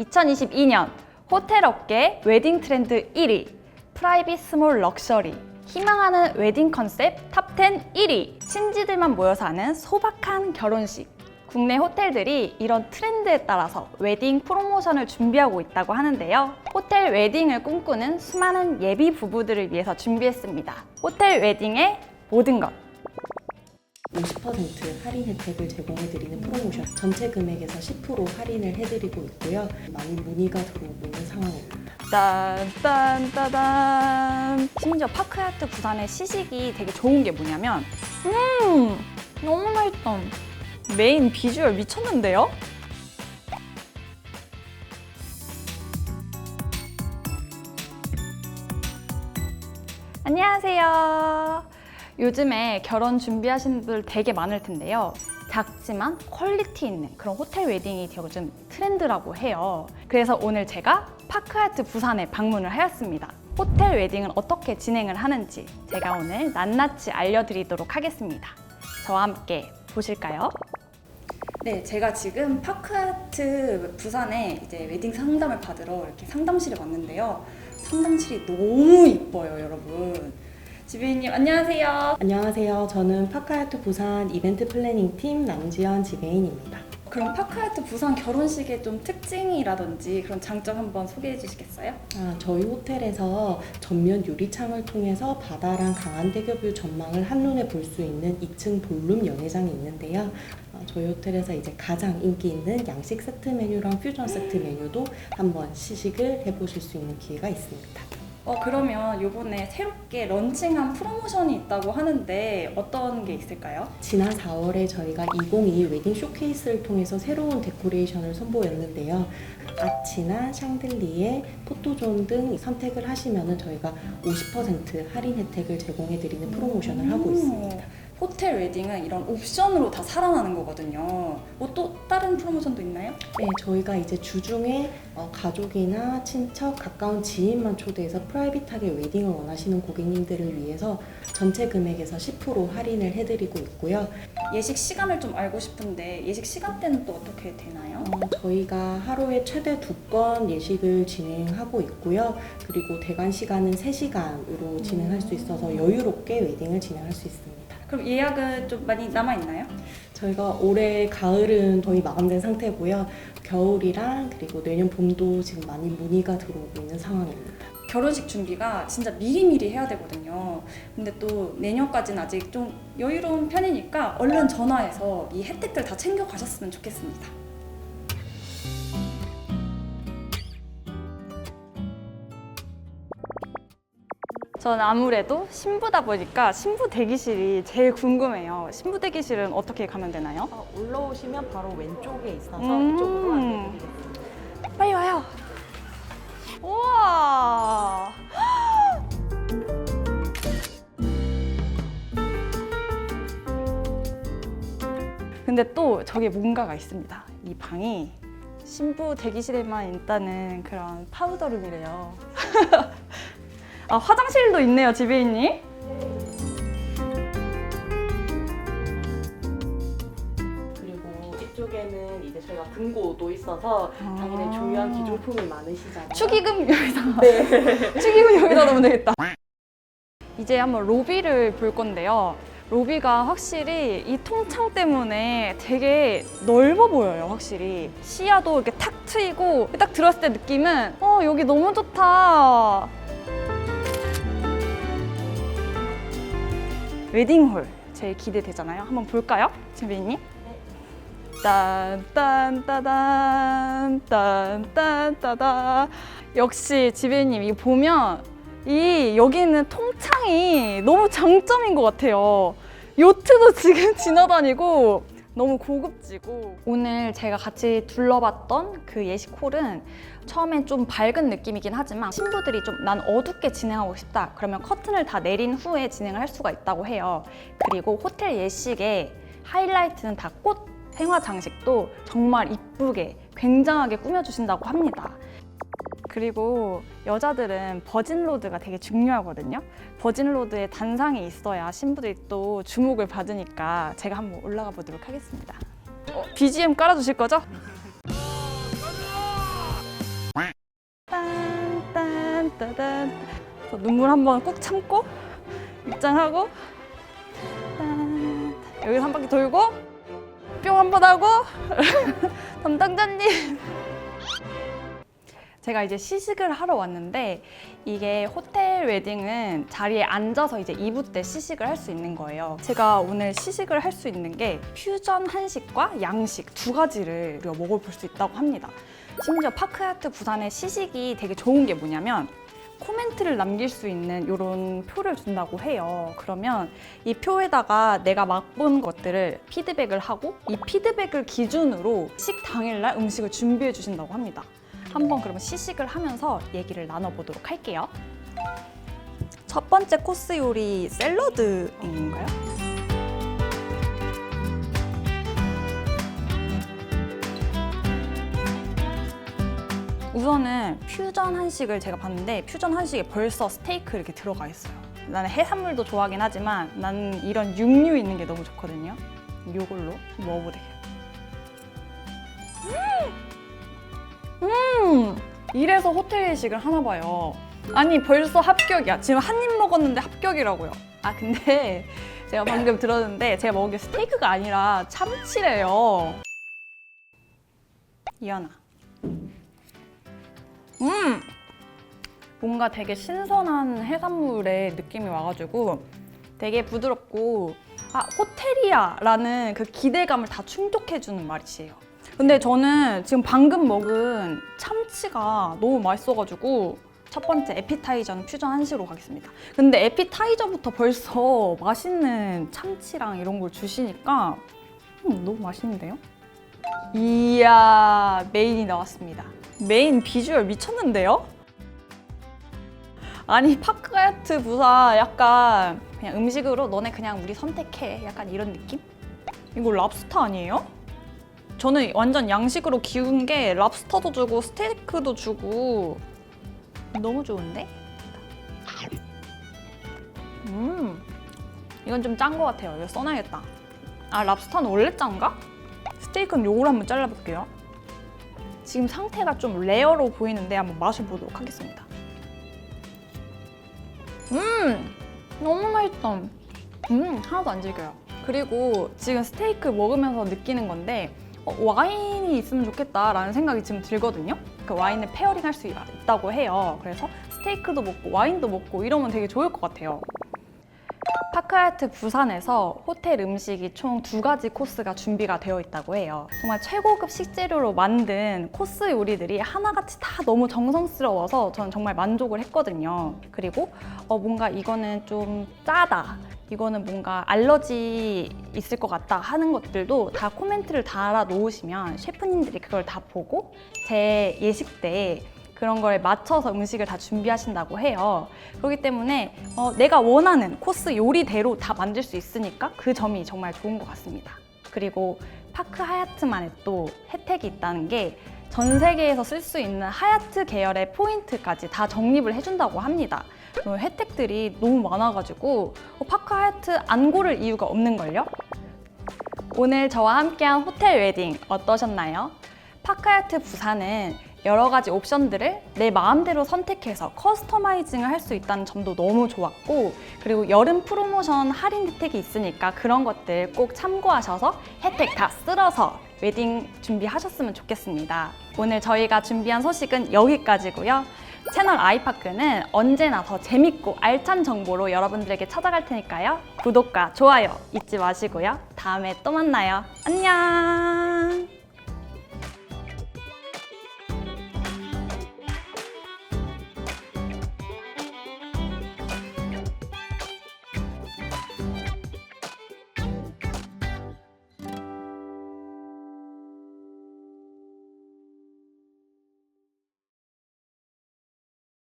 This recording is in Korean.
2022년 호텔 업계 웨딩 트렌드 1위 프라이빗 스몰 럭셔리 희망하는 웨딩 컨셉 탑10 1위 친지들만 모여서 하는 소박한 결혼식 국내 호텔들이 이런 트렌드에 따라서 웨딩 프로모션을 준비하고 있다고 하는데요. 호텔 웨딩을 꿈꾸는 수많은 예비 부부들을 위해서 준비했습니다. 호텔 웨딩의 모든 것. 50% 할인 혜택을 제공해드리는 프로모션 전체 금액에서 10% 할인을 해드리고 있고요. 많이 문의가 들어오고 있는 상황입니다. 딴딴 따단 심지어 파크야트 부산의 시식이 되게 좋은 게 뭐냐면 음 너무 맛있다 메인 비주얼 미쳤는데요? 안녕하세요 요즘에 결혼 준비하시는 분들 되게 많을 텐데요 작지만 퀄리티 있는 그런 호텔 웨딩이 요즘 트렌드라고 해요. 그래서 오늘 제가 파크하트 부산에 방문을 하였습니다. 호텔 웨딩을 어떻게 진행을 하는지 제가 오늘 낱낱이 알려드리도록 하겠습니다. 저와 함께 보실까요? 네, 제가 지금 파크하트 부산에 이제 웨딩 상담을 받으러 이렇게 상담실에 왔는데요. 상담실이 너무 이뻐요, 여러분. 지배인님 안녕하세요. 안녕하세요. 저는 파카야트 부산 이벤트 플래닝 팀 남지연 지배인입니다. 그럼 파크하트 부산 결혼식의 좀 특징이라든지 그런 장점 한번 소개해 주시겠어요? 아, 저희 호텔에서 전면 유리창을 통해서 바다랑 강한대교뷰 전망을 한눈에 볼 수 있는 2층 볼룸 연회장이 있는데요. 아, 저희 호텔에서 이제 가장 인기 있는 양식 세트 메뉴랑 퓨전 세트 메뉴도 한번 시식을 해보실 수 있는 기회가 있습니다. 어 그러면 요번에 새롭게 런칭한 프로모션이 있다고 하는데 어떤 게 있을까요? 지난 4월에 저희가 2022 웨딩 쇼케이스를 통해서 새로운 데코레이션을 선보였는데요. 아치나 샹들리에, 포토존 등 선택을 하시면 저희가 50% 할인 혜택을 제공해드리는 프로모션을 하고 있습니다. 음, 호텔 웨딩은 이런 옵션으로 다 살아나는 거거든요. 뭐 또 다른 프로모션도 있나요? 네, 저희가 이제 주중에 어, 가족이나 친척, 가까운 지인만 초대해서 프라이빗하게 웨딩을 원하시는 고객님들을 위해서 전체 금액에서 10% 할인을 해드리고 있고요. 예식 시간을 좀 알고 싶은데 예식 시간대는 또 어떻게 되나요? 어, 저희가 하루에 최대 두건 예식을 진행하고 있고요. 그리고 대관 시간은 3시간으로 진행할 수 있어서 여유롭게 웨딩을 진행할 수 있습니다. 그럼 예약은 좀 많이 남아 있나요? 저희가 올해 가을은 거의 마감된 상태고요. 겨울이랑 그리고 내년 봄도 지금 많이 문의가 들어오고 있는 상황입니다. 결혼식 준비가 진짜 미리미리 해야 되거든요. 근데 또 내년까지는 아직 좀 여유로운 편이니까 얼른 전화해서 이 혜택들 다 챙겨 가셨으면 좋겠습니다. 저는 아무래도 신부다 보니까 신부 대기실이 제일 궁금해요. 신부 대기실은 어떻게 가면 되나요? 어, 올라오시면 바로 왼쪽에 있어서 음. 이쪽으로 안내드리겠습니다. 빨리 와요. 우와. 근데 또 저게 뭔가가 있습니다. 이 방이 신부 대기실에만 있다는 그런 파우더룸이래요. 아 화장실도 있네요, 지배인님. 그리고 이쪽에는 이제 저희가 금고도 있어서 당연히 중요한 기중품이 많으시잖아요. 축의금 여기다. 네. 축의금 여기다 넣으면 되겠다. 이제 한번 로비를 볼 건데요. 로비가 확실히 이 통창 때문에 되게 넓어 보여요, 확실히. 시야도 이렇게 탁 트이고 딱 들었을 때 느낌은 어, 여기 너무 좋다. 웨딩홀 제일 기대되잖아요. 한번 볼까요, 지배인님? 딴딴따단 딴딴따다 역시 지배님 이거 보면 이 여기 있는 통창이 너무 장점인 것 같아요. 요트도 지금 지나다니고 너무 고급지고 오늘 제가 같이 둘러봤던 그 예식홀은 처음엔 좀 밝은 느낌이긴 하지만 신부들이 좀 난 어둡게 진행하고 싶다 그러면 커튼을 다 내린 후에 진행을 할 수가 있다고 해요. 그리고 호텔 예식의 하이라이트는 다 꽃 생화 장식도 정말 이쁘게 굉장하게 꾸며주신다고 합니다. 그리고 여자들은 버진로드가 되게 중요하거든요. 버진로드에 단상이 있어야 신부들이 또 주목을 받으니까 제가 한번 올라가 보도록 하겠습니다. 어, BGM 깔아주실 거죠? 딴딴 눈물 한번 꾹 참고 입장하고 여기서 한 바퀴 돌고 뿅 한 번 하고 담당자님 제가 이제 시식을 하러 왔는데 이게 호텔 웨딩은 자리에 앉아서 이제 2부 때 시식을 할 수 있는 거예요. 제가 오늘 시식을 할 수 있는 게 퓨전 한식과 양식 두 가지를 우리가 먹어볼 수 있다고 합니다. 심지어 파크하트 부산의 시식이 되게 좋은 게 뭐냐면 코멘트를 남길 수 있는 이런 표를 준다고 해요. 그러면 이 표에다가 내가 맛본 것들을 피드백을 하고 이 피드백을 기준으로 식 당일날 음식을 준비해 주신다고 합니다. 한번 그러면 시식을 하면서 얘기를 나눠보도록 할게요. 첫 번째 코스 요리 샐러드인가요? 우선은 퓨전 한식을 제가 봤는데 퓨전 한식에 벌써 스테이크 이렇게 들어가 있어요. 나는 해산물도 좋아하긴 하지만 나는 이런 육류 있는 게 너무 좋거든요. 이걸로 먹어보게. 음, 이래서 호텔 예식을 하나 봐요. 아니 벌써 합격이야. 지금 한 입 먹었는데 합격이라고요. 아 근데 제가 방금 들었는데 제가 먹은 게 스테이크가 아니라 참치래요. 이현아. 음, 뭔가 되게 신선한 해산물의 느낌이 와가지고 되게 부드럽고 아 호텔이야 라는 그 기대감을 다 충족해주는 맛이에요. 근데 저는 지금 방금 먹은 참치가 너무 맛있어가지고 첫 번째 에피타이저는 퓨전 한식으로 가겠습니다. 근데 에피타이저부터 벌써 맛있는 참치랑 이런 걸 주시니까 음, 너무 맛있는데요? 이야 메인이 나왔습니다. 메인 비주얼 미쳤는데요? 아니 파크하야트 부사 약간 그냥 음식으로 너네 그냥 우리 선택해 약간 이런 느낌? 이거 랍스터 아니에요? 저는 완전 양식으로 기운 게 랍스터도 주고 스테이크도 주고 너무 좋은데? 음 이건 좀 짠 것 같아요. 이거 써놔야겠다. 아 랍스터는 원래 짠가? 스테이크는 요걸 한번 잘라볼게요. 지금 상태가 좀 레어로 보이는데 한번 맛을 보도록 하겠습니다. 음 너무 맛있다. 음 하나도 안 질겨요. 그리고 지금 스테이크 먹으면서 느끼는 건데 어, 와인이 있으면 좋겠다라는 생각이 지금 들거든요. 그 와인을 페어링 할 수 있다고 해요. 그래서 스테이크도 먹고 와인도 먹고 이러면 되게 좋을 것 같아요. 파크하야트 부산에서 호텔 음식이 총 두 가지 코스가 준비가 되어 있다고 해요. 정말 최고급 식재료로 만든 코스 요리들이 하나같이 다 너무 정성스러워서 저는 정말 만족을 했거든요. 그리고 어, 뭔가 이거는 좀 짜다. 이거는 뭔가 알러지 있을 것 같다 하는 것들도 다 코멘트를 달아 놓으시면 셰프님들이 그걸 다 보고 제 예식 때 그런 걸 맞춰서 음식을 다 준비하신다고 해요. 그렇기 때문에 어, 내가 원하는 코스 요리대로 다 만들 수 있으니까 그 점이 정말 좋은 것 같습니다. 그리고 파크 하얏트만의 또 혜택이 있다는 게 전 세계에서 쓸 수 있는 하얏트 계열의 포인트까지 다 적립을 해준다고 합니다. 그 혜택들이 너무 많아가지고 어, 파크 하얏트 안 고를 이유가 없는걸요? 오늘 저와 함께한 호텔 웨딩 어떠셨나요? 파크하야트 부산은 여러 가지 옵션들을 내 마음대로 선택해서 커스터마이징을 할 수 있다는 점도 너무 좋았고 그리고 여름 프로모션 할인 혜택이 있으니까 그런 것들 꼭 참고하셔서 혜택 다 쓸어서 웨딩 준비하셨으면 좋겠습니다. 오늘 저희가 준비한 소식은 여기까지고요. 채널 아이파크는 언제나 더 재밌고 알찬 정보로 여러분들에게 찾아갈 테니까요. 구독과 좋아요 잊지 마시고요. 다음에 또 만나요. 안녕!